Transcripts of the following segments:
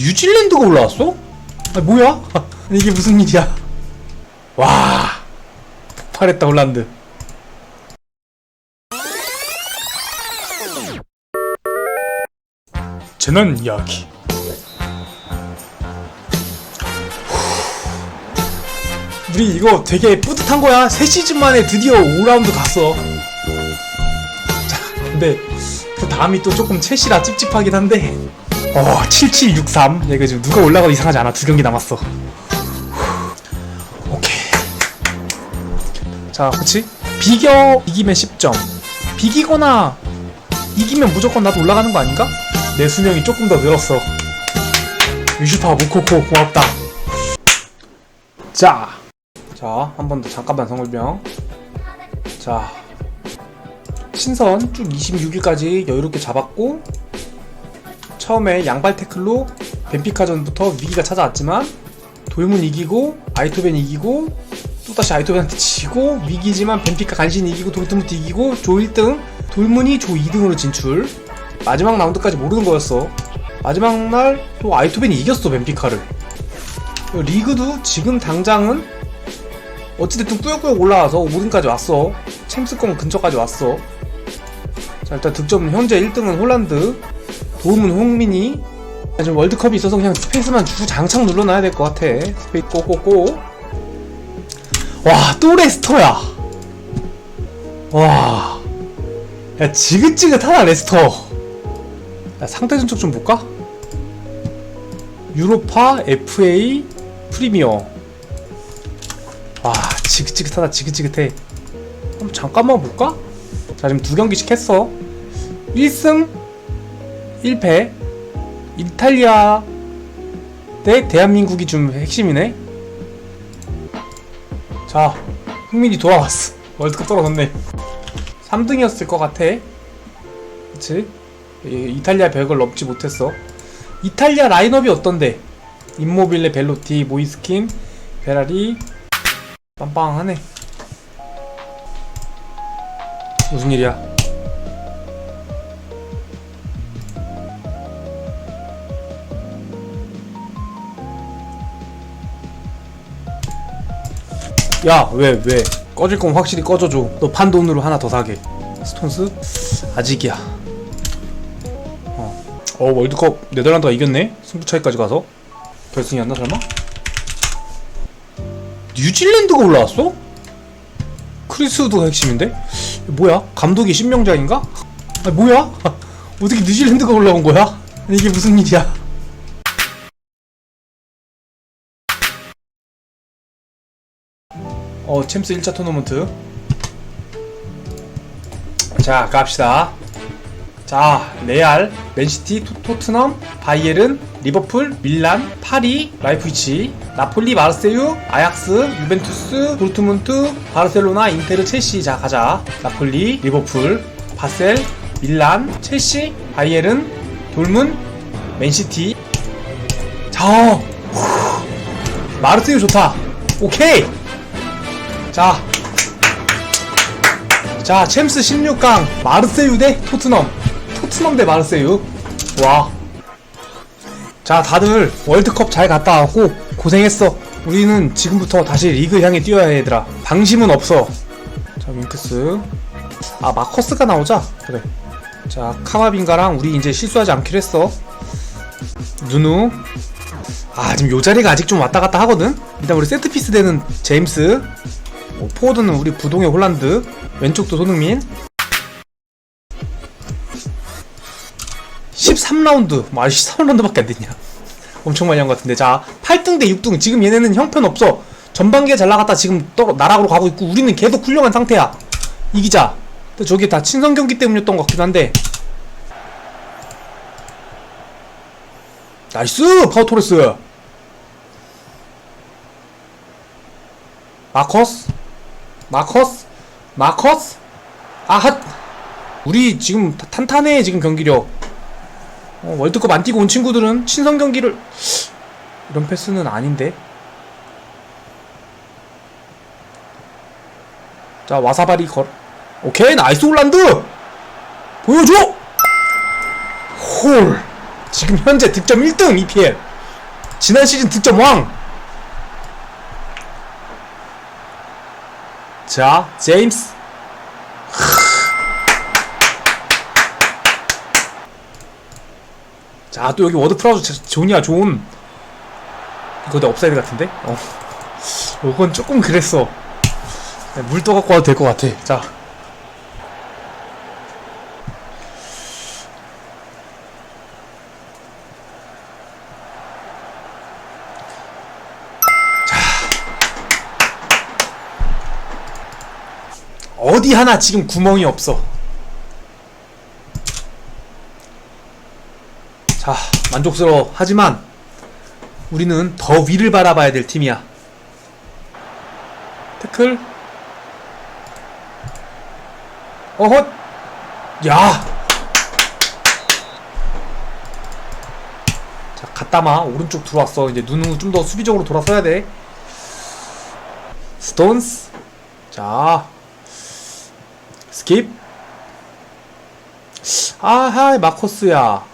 뉴질랜드가 올라왔어? 아 뭐야? 이게 무슨 일이야? 와 폭발했다 홀란드. 재난 이야기. 우리 이거 되게 뿌듯한 거야. 새 시즌 만에 드디어 5라운드 갔어. 자, 근데 그 다음이 또 조금 첼시라 찝찝하긴 한데. 어, 7763. 내가 지금 누가 올라가도 이상하지 않아. 두 경기 남았어. 후. 오케이. 자, 그치? 비겨 이기면 10점. 비기거나 이기면 무조건 나도 올라가는 거 아닌가? 내 수명이 조금 더 늘었어. 유슈파 무코코 고맙다. 자, 자, 한 번 더 잠깐만 성울병. 자, 신선 쭉 26일까지 여유롭게 잡았고, 처음에 양발 태클로 벤피카전부터 위기가 찾아왔지만, 돌문 이기고, 아이토벤 이기고, 또다시 아이토벤한테 지고, 위기지만 벤피카 간신히 이기고, 돌트무트 이기고, 조 1등, 돌문이 조 2등으로 진출. 마지막 라운드까지 모르는 거였어. 마지막 날 또 아이토벤이 이겼어, 벤피카를. 리그도 지금 당장은 어찌됐든 꾸역꾸역 올라와서 5등까지 왔어. 챔스권 근처까지 왔어. 자, 일단 득점 현재 1등은 홀란드. 도움은 홍민이. 지금 월드컵이 있어서 그냥 스페이스만 주 장착 눌러놔야 될 것 같아. 스페이스 꼬꼬꼬. 와, 또 레스터야. 와. 야, 지긋지긋하다, 레스터. 야, 상대 전적 좀 볼까? 유로파, FA, 프리미어. 와 지긋지긋하다 지긋지긋해 한번 잠깐만 볼까? 자 지금 두 경기씩 했어 1승 1패 이탈리아 대 대한민국이 좀 핵심이네 자 흥민이 돌아왔어 월드컵 떨어졌네 3등이었을 것 같아 그치? 이- 이탈리아 벽을 넘지 못했어 이탈리아 라인업이 어떤데? 임모빌레, 벨로티, 모이스킨, 베라리, 빵빵하네. 무슨 일이야? 야, 왜, 왜? 꺼질 거면 확실히 꺼져줘. 너 판 돈으로 하나 더 사게. 스톤스? 아직이야. 어, 어 월드컵 네덜란드가 이겼네? 승부 차이까지 가서. 결승이었나, 설마? 뉴질랜드가 올라왔어? 크리스 우드가 핵심인데? 뭐야? 감독이 신명자인가? 아 뭐야? 어떻게 뉴질랜드가 올라온 거야? 이게 무슨 일이야? 어 챔스 1차 토너먼트. 자 갑시다. 자 레알, 맨시티, 토, 토트넘, 바이에른, 리버풀, 밀란, 파리, 라이프이치, 나폴리, 마르세유, 아약스, 유벤투스, 도르트문트, 바르셀로나, 인테르, 첼시. 자 가자. 나폴리, 리버풀, 바셀, 밀란, 첼시, 바이에른, 돌문, 맨시티. 자 후, 마르세유 좋다. 오케이 자 자, 챔스 16강 마르세유 대 토트넘. 토트넘 대 마르세유. 와. 자, 다들 월드컵 잘 갔다 왔고 고생했어. 우리는 지금부터 다시 리그 향해 뛰어야 해, 얘들아. 방심은 없어. 자, 윙크스. 아, 마커스가 나오자. 그래. 자, 카마빈가랑 우리 이제 실수하지 않기로 했어. 누누. 아, 지금 요 자리가 아직 좀 왔다 갔다 하거든? 일단 우리 세트피스 되는 제임스. 어, 포워드는 우리 부동의 홀란드 왼쪽도 손흥민. 13라운드. 뭐 아직 13라운드밖에 안 됐냐. 엄청 많이 한 것 같은데. 자 8등 대 6등. 지금 얘네는 형편 없어. 전반기에 잘 나갔다 지금 또 나락으로 가고 있고 우리는 계속 훌륭한 상태야. 이기자. 근데 저게 다 친선 경기 때문이었던 것 같긴 한데. 나이스! 파우토레스. 마커스 마커스? 마커스? 아핫! 우리 지금 타- 탄탄해 지금 경기력 어, 월드컵 안 뛰고 온 친구들은 친선 경기를 이런 패스는 아닌데 자 와사바리 걸 오케이 나이스 홀란드 보여줘 홀 지금 현재 득점 1등 EPL 지난 시즌 득점 왕. 자, 제임스. 자, 또 여기 워드 프라우즈 존이야, 존. 이거 내 업사이드 같은데? 어. 이건 조금 그랬어. 네, 물 떠 갖고 와도 될 것 같아. 자. 어디 하나 지금 구멍이 없어. 자, 만족스러워. 하지만 우리는 더 위를 바라봐야 될 팀이야. 태클. 어헛. 야. 자, 갔다마 오른쪽 들어왔어. 이제 눈은 좀더 수비적으로 돌아서야 돼. 스톤스. 자, 스킵. 아하이 마커스야.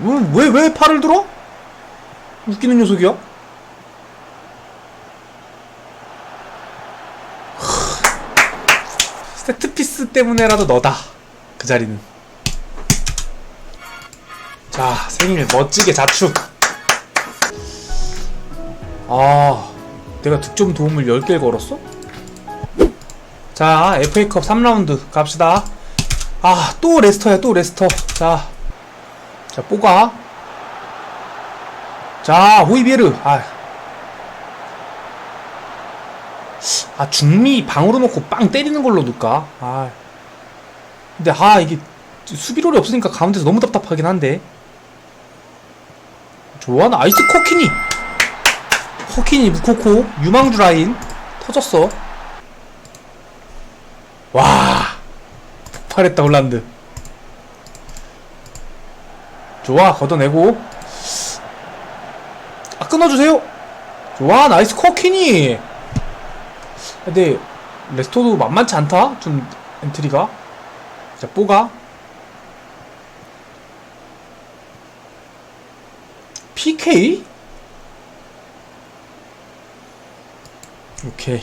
왜왜 왜 팔을 들어? 웃기는 녀석이야. 세트피스 때문에라도 너다. 그 자리는. 자, 생일 멋지게 자축. 아, 내가 득점 도움을 10개 걸었어? 자, FA컵 3라운드 갑시다. 아, 또 레스터야, 또 레스터. 자, 자, 뽀가. 자, 호이비에르. 아. 아, 중미 방으로 놓고 빵 때리는 걸로 넣을까? 아. 근데, 아, 이게 수비롤이 없으니까 가운데서 너무 답답하긴 한데. 좋아, 나 아이스 코키니. 코키니 무코코 유망주 라인 터졌어. 와. 폭발했다, 홀란드. 좋아 걷어내고 아 끊어주세요 좋아 나이스 커키니 근데 레스토도 만만치 않다 좀 엔트리가 자 뽀가 PK? 오케이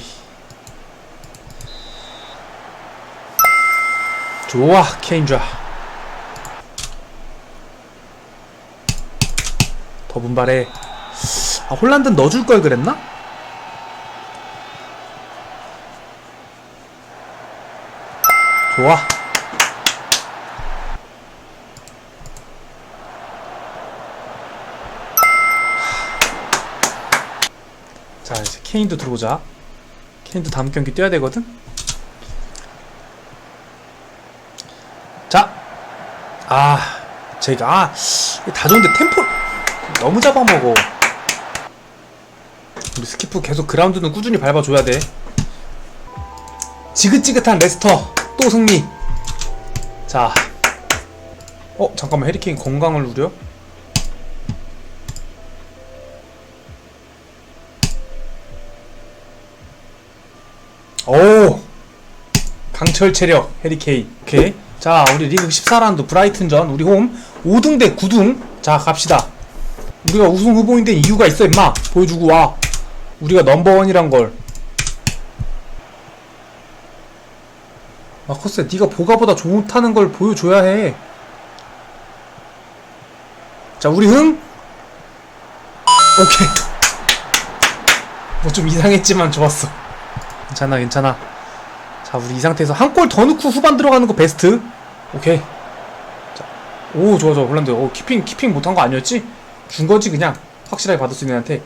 좋아 케인좌 더 분발해. 아, 홀란드는 넣어줄 걸 그랬나? 좋아. 자, 이제 케인도 들어오자. 케인도 다음 경기 뛰어야 되거든? 자! 아, 제가, 아, 다 좋은데 템포, 너무 잡아먹어. 우리 스키프 계속 그라운드는 꾸준히 밟아줘야 돼. 지긋지긋한 레스터 또 승리. 자, 어 잠깐만 해리케인 건강을 우려? 오 강철 체력 해리케인. 오케이. 자 우리 리그 14라운드 브라이튼전. 우리 홈 5등 대 9등. 자 갑시다. 우리가 우승 후보인 데 이유가 있어 임마. 보여주고 와. 우리가 넘버원이란 걸. 마커스 네가 보가보다 좋다는 걸 보여줘야 해 자 우리 흥? 오케이. 뭐 좀 이상했지만 좋았어 괜찮아 괜찮아. 자 우리 이 상태에서 한 골 더 넣고 후반 들어가는 거 베스트. 오케이. 자, 오 좋아 좋아. 홀란드. 오 키핑 키핑 못한 거 아니었지? 준 거지 그냥. 확실하게 받을 수 있는 애한테.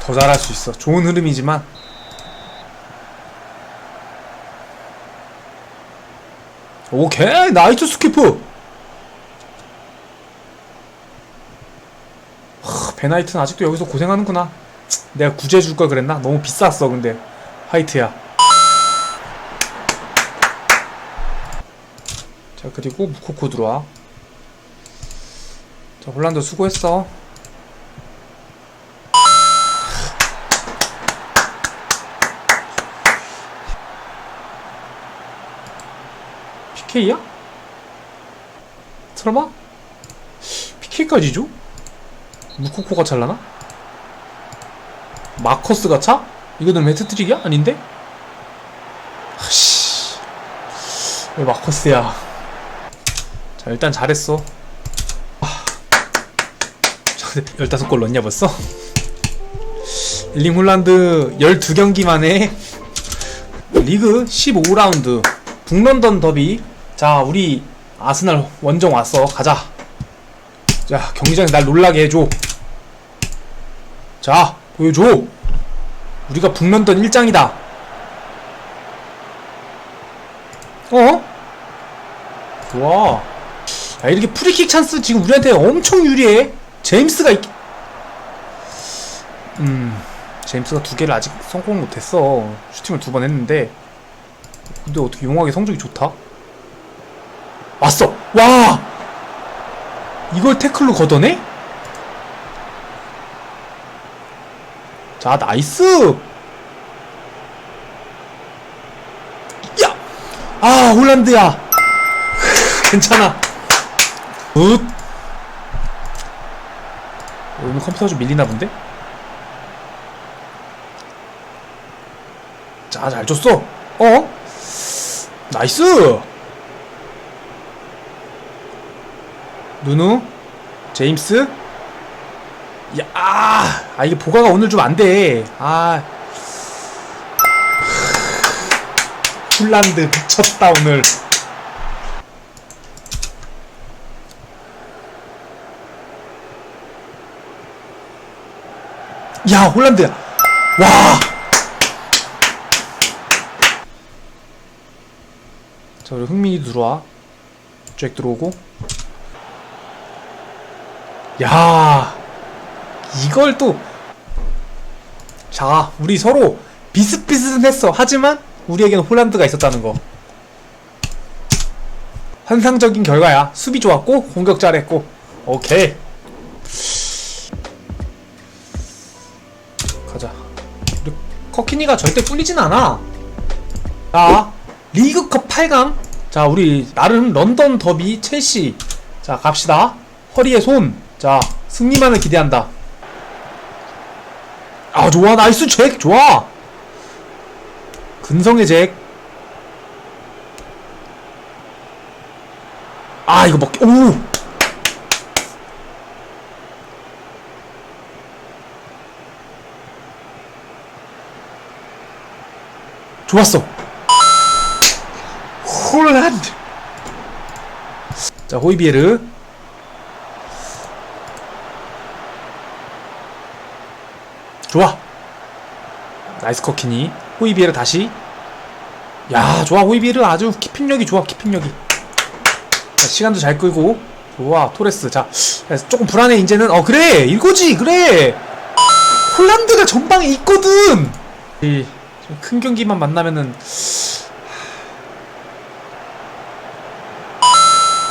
더 잘할 수 있어. 좋은 흐름이지만. 오케이 나이스 스키프 베나이트는 아직도 여기서 고생하는구나. 내가 구제해줄 걸 그랬나? 너무 비쌌어 근데 화이트야. 자 그리고 무코코 들어와. 자 홀란드 수고했어. PK야? 설마? PK까지죠? 무코코가 찰라나? 마커스가 차? 이거는 매트트릭이야? 아닌데? 아씨 왜 마커스야 자 일단 잘했어 아. 자, 15골 넣었냐 벌써? 일링 홀란드 12경기 만에 리그 15라운드 북런던 더비 자 우리 아스날 원정 왔어 가자 자 경기장에 날 놀라게 해줘 자 보여줘 우리가 북런던 일장이다 어? 좋아 야 이렇게 프리킥 찬스 지금 우리한테 엄청 유리해 제임스가 있... 음 제임스가 두 개를 아직 성공 못했어 슈팅을 두 번 했는데 근데 어떻게 용하게 성적이 좋다? 왔어! 와! 이걸 태클로 걷어내? 자, 나이스! 야! 아, 홀란드야! 괜찮아. 굿! 어, 오늘 컴퓨터가 좀 밀리나 본데? 자, 잘 줬어! 어? 나이스! 누누? 제임스? 야, 아, 아, 이게 보가가 오늘 좀 안 돼. 아. 홀란드 미쳤다, 오늘. 야, 홀란드야. 와! 자, 우리 흥민이 들어와. 잭 들어오고. 야, 이걸 또. 자, 우리 서로 비슷비슷했어. 하지만 우리에게는 홀란드가 있었다는 거. 환상적인 결과야. 수비 좋았고 공격 잘했고. 오케이. 가자. 커키니가 절대 꿀리진 않아. 자, 리그컵 8강. 자, 우리 나름 런던 더비 첼시. 자, 갑시다. 허리에 손. 자, 승리만을 기대한다. 아, 좋아. 나이스 잭. 좋아. 근성의 잭. 아, 이거 먹기. 오! 좋았어. 홀란드. 자, 호이비에르. 좋아. 나이스 커키니. 호이비에르 다시. 야, 좋아. 호이비에르 아주 키핑력이 좋아. 키핑력이. 자, 시간도 잘 끌고. 좋아. 토레스. 자, 조금 불안해. 이제는. 어, 그래. 이거지. 그래. 홀란드가 전방에 있거든. 이, 좀큰 경기만 만나면은.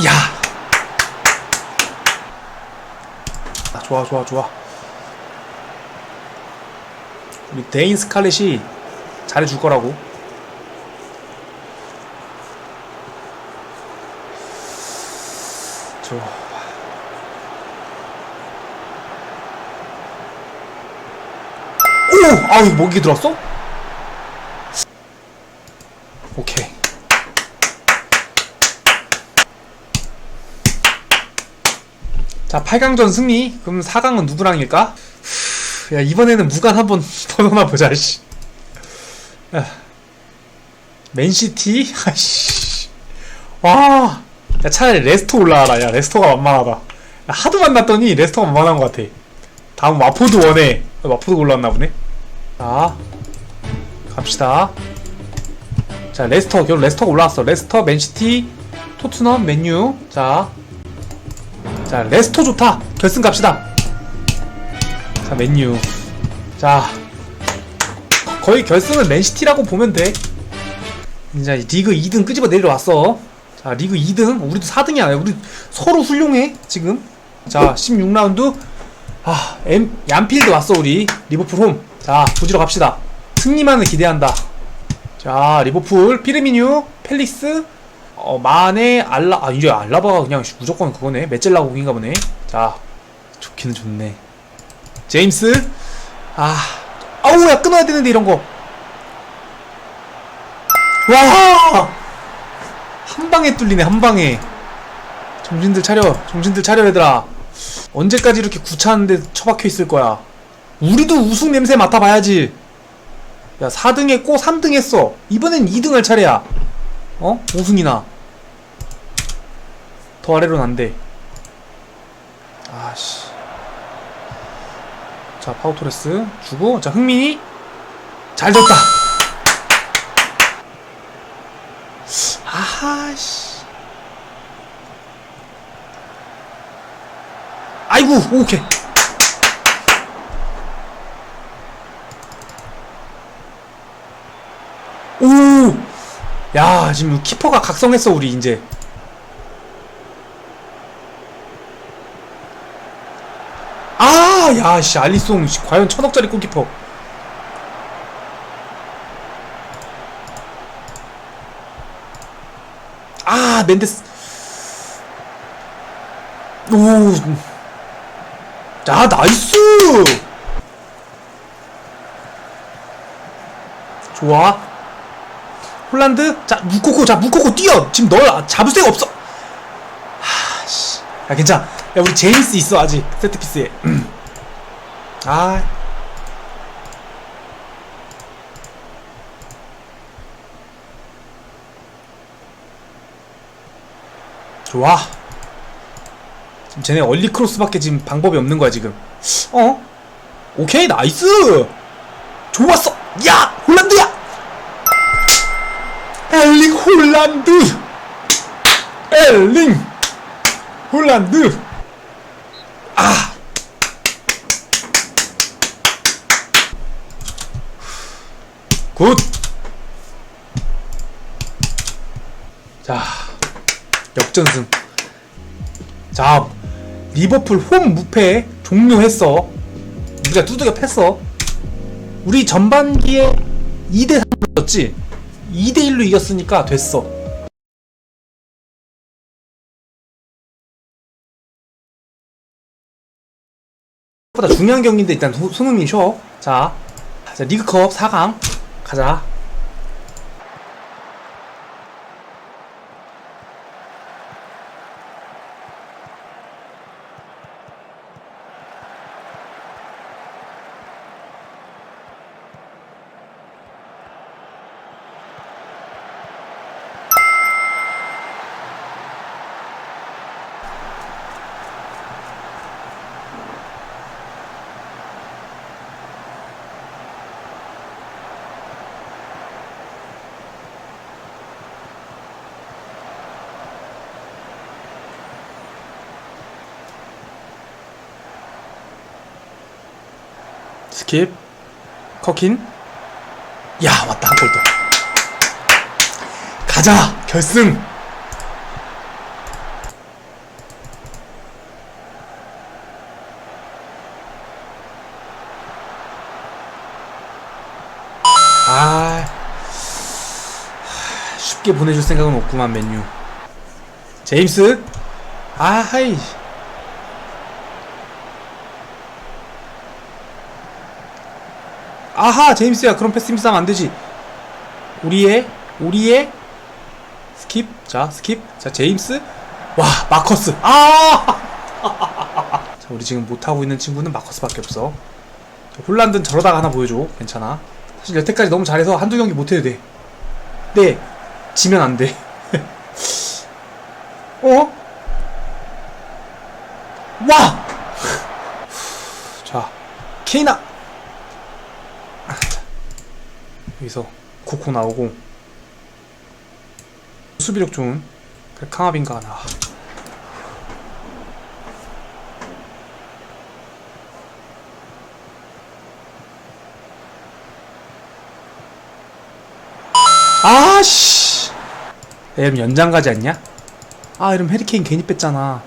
야. 아, 좋아, 좋아, 좋아. 우리 데인 스칼렛이 잘해줄 거라고. 좋아. 오! 아, 이거 목이 들었어? 오케이. 자, 8강전 승리. 그럼 4강은 누구랑일까? 야 이번에는 무관 한번 번호나 보자 씨. 야. 맨시티? 아씨. 와. 야 차라리 레스터 올라와라. 야 레스터가 만만하다. 야, 하도 만났더니 레스터가 만만한 것 같아. 다음 와포드 원에 와포드 올라왔나 보네. 자 갑시다. 자 레스터 결국 레스터가 올라왔어. 레스터, 맨시티, 토트넘, 맨유. 자. 자 레스터 좋다. 결승 갑시다. 자, 맨유. 자, 거의 결승은 맨시티라고 보면 돼. 이제 리그 2등 끄집어 내려왔어. 자, 리그 2등. 우리도 4등이야. 우리 서로 훌륭해, 지금. 자, 16라운드. 아, 엠, 얀필드 왔어, 우리. 리버풀 홈. 자, 부지러 갑시다. 승리만을 기대한다. 자, 리버풀, 피르미뉴, 펠릭스. 어, 마네, 알라, 아, 이제 알라바가 그냥 무조건 그거네. 메젤라 공인가 보네. 자, 좋기는 좋네. 제임스. 아, 아우, 야, 끊어야 되는데, 이런 거. 와! 한 방에 뚫리네, 한 방에. 정신들 차려, 정신들 차려, 얘들아. 언제까지 이렇게 구차한데 처박혀 있을 거야. 우리도 우승 냄새 맡아봐야지. 야, 4등 했고 3등 했어. 이번엔 2등 할 차례야. 어? 우승이나. 더 아래로는 안 돼. 아씨. 자, 파우토레스 주고, 자, 흥민이. 잘 줬다. 아하씨. 아이고, 오케이. 오! 야, 지금 키퍼가 각성했어, 우리, 이제. 아, 야, 씨, 알리송, 씨, 과연 천억짜리 골키퍼. 아, 멘데스. 오. 야, 나이스! 좋아. 홀란드 자 무코코 자 무코코 뛰어 지금 널 잡을 새가 없어 하 씨 야 괜찮아 야 우리 제임스 있어 아직 세트피스에 아. 좋아. 지금 쟤네 얼리 크로스밖에 지금 방법이 없는 거야 지금. 어? 오케이 나이스! 좋았어! 야! 홀란드야! 엘링 홀란드! 엘링 홀란드! 아 굿! 자, 역전승. 자, 리버풀 홈 무패 종료했어. 우리가 두들겨 팼어. 우리 전반기에 2대 3으로 졌지? 2대 1로 이겼으니까 됐어. 보다 중요한 경기인데 일단 소- 손흥민 쉬어. 자, 자 리그컵 4강 가자. 스킵. 커킨. 야, 왔다. 한 골 더. 가자. 결승. 아. 쉽게 보내줄 생각은 없구만, 맨유. 제임스. 아, 하이. 아하 제임스야 그런 패스 미스하면 안되지. 우리의 우리의 스킵. 자 스킵. 자 제임스. 와 마커스. 아! 자 우리 지금 못하고 있는 친구는 마커스밖에 없어. 자, 홀란드는 저러다가 하나 보여줘. 괜찮아. 사실 여태까지 너무 잘해서 한두 경기 못해도 돼. 네, 지면 안돼. 어? 와! 자 케이나 여기서 코코 나오고 수비력 좋은 캉아빈가가 나와 아씨! 야, 이러면 연장 가지 않냐? 아 이러면 해리케인 괜히 뺐잖아.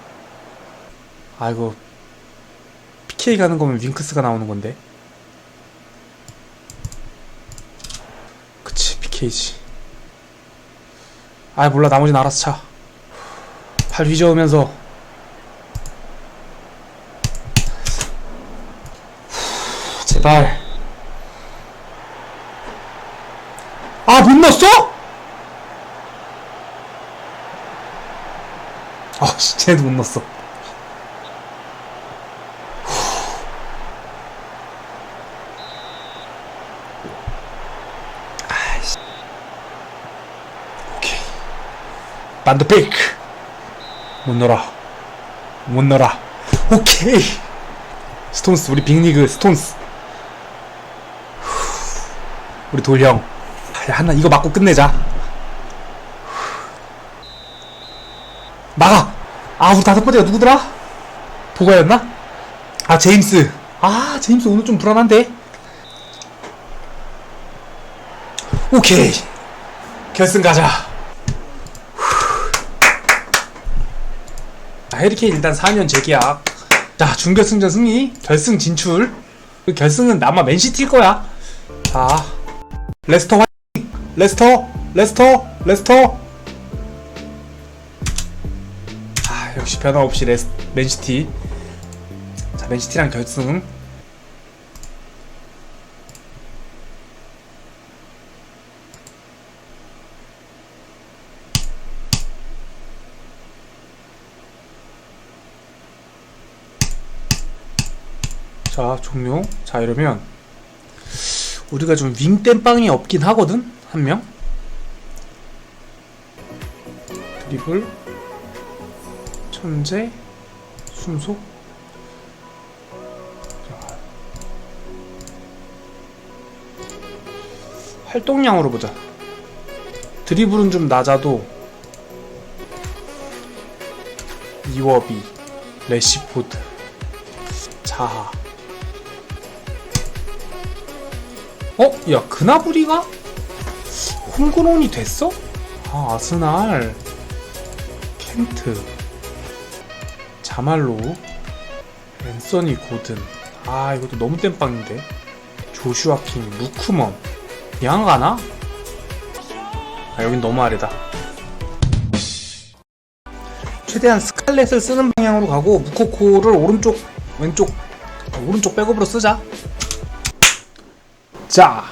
아이고 PK 가는 거면 윙크스가 나오는 건데 PK지 아 몰라 나머지는 알아서 차. 팔 휘저으면서 제발. 아 못 넣었어? 아 씨, 쟤도 못 넣었어. 아이씨. 오케이. 반드픽. 못 넣어라. 못 넣어라. 오케이. 스톤스 우리 빅리그 스톤스. 우리 돌형. 야, 하나 이거 맞고 끝내자. 막아. 아 우리 다섯 번째가 누구더라? 보가였나? 아 제임스. 아 제임스 오늘 좀 불안한데. 오케이. 결승 가자. 해리케인 일단 4년 재계약. 자, 준결승전 승리, 결승 진출. 그 결승은 아마 맨시티일 거야. 자, 레스터 화이팅! 레스터, 레스터, 레스터. 아, 역시 변함없이 레스, 맨시티. 자, 맨시티랑 결승. 자, 종료. 자, 이러면 우리가 좀 윙땜빵이 없긴 하거든? 한 명? 드리블 천재 순속 자. 활동량으로 보자 드리블은 좀 낮아도 이워비 레시포드 자하 어? 야 그나브리가? 홈그론이 됐어? 아 아스날. 켄트. 자말로. 앤서니 고든. 아 이것도 너무 땜빵인데. 조슈아 킹 루크먼. 양 가나? 아 여긴 너무 아래다. 최대한 스칼렛을 쓰는 방향으로 가고 무코코를 오른쪽 왼쪽 아, 오른쪽 백업으로 쓰자 자